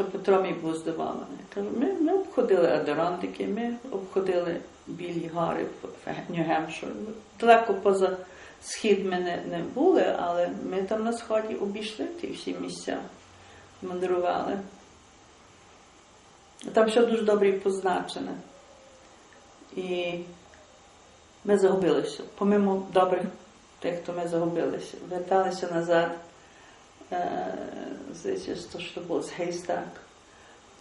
То Петро мій був. Каже, ми, ми обходили Адерондики, ми обходили Білі гори в Нью-Гемпшир. Далеко поза схід ми не, не були, але ми там на сході обійшли ті всі місця, мандрували. Там все дуже добре позначене. І ми загубилися. Помимо добрих тих, хто ми загубилися. Верталися назад, здається, то, що було з Гейстак,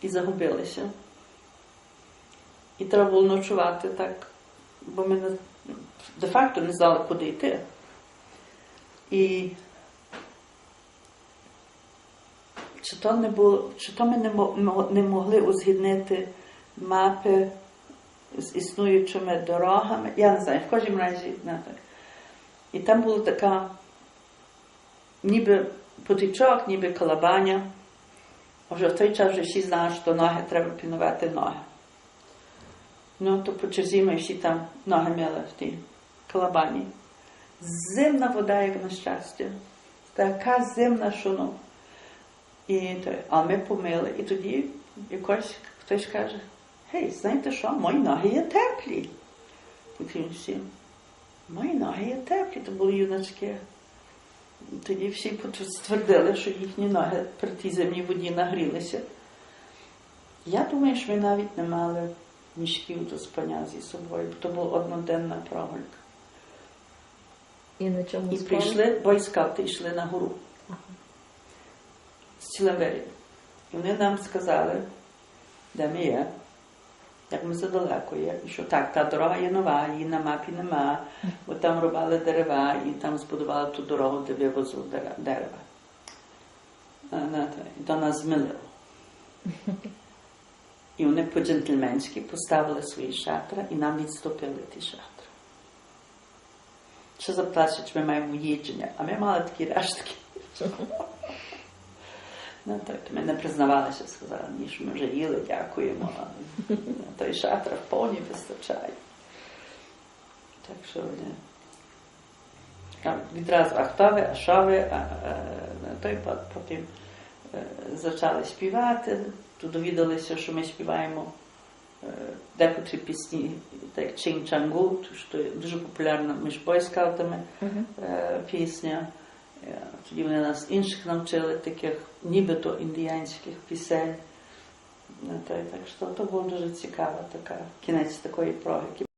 і загубилися. І треба було ночувати так, бо ми де-факто не знали, куди йти. І чи то не було, чи то ми не, мо- мо- не могли узгіднити мапи з існуючими дорогами. Я не знаю, в кожному разі не так. І там була така ніби потічок, ніби колобаня. Вже в той час вже всі знали, що ноги треба пінувати ноги. Ну, то по черзі ми всі там ноги мали в тій колобані. Зимна вода, як на щастя. Така зимна, що ну. І то, а ми помили. І тоді якось хтось каже, гей, знаєте що, мої ноги є теплі. Такі всі. Мої ноги є теплі, то були юначки. Тоді всі ствердили, що їхні ноги при тій зимній воді нагрілися. Я думаю, що ми навіть не мали мішків до спання зі собою, бо то була одноденна прогулька. І на чому І спали? прийшли бойскаути, йшли на гору з цілим. І вони нам сказали, де ми є, як ми задалеко є, що так, та дорога є нова, її на мапі нема, бо там рубали дерева і там збудували ту дорогу, де вивозу дере- дерева. І то нас змилило. І вони по-джентльменськи поставили свої шатра і нам відступили ті шатра. Ще запиталися, чи ми маємо їдження, а ми мали такі рештки. Ну, так, ми не признавалися, сказали, ні, що ми вже їли, дякуємо. а Той шатра в повні вистачає. Так що вони. А відразу, а хто ви, а що ви, а, а, той по- потім е, почали співати, то довідалися, що ми співаємо е, декотрі пісні, так Чин Чангу, що дуже популярна між бойскаутами е, пісня. Тоді вони нас інших навчили таких нібито індіянських пісень. Так що то було дуже цікаво, така кінець такої проги.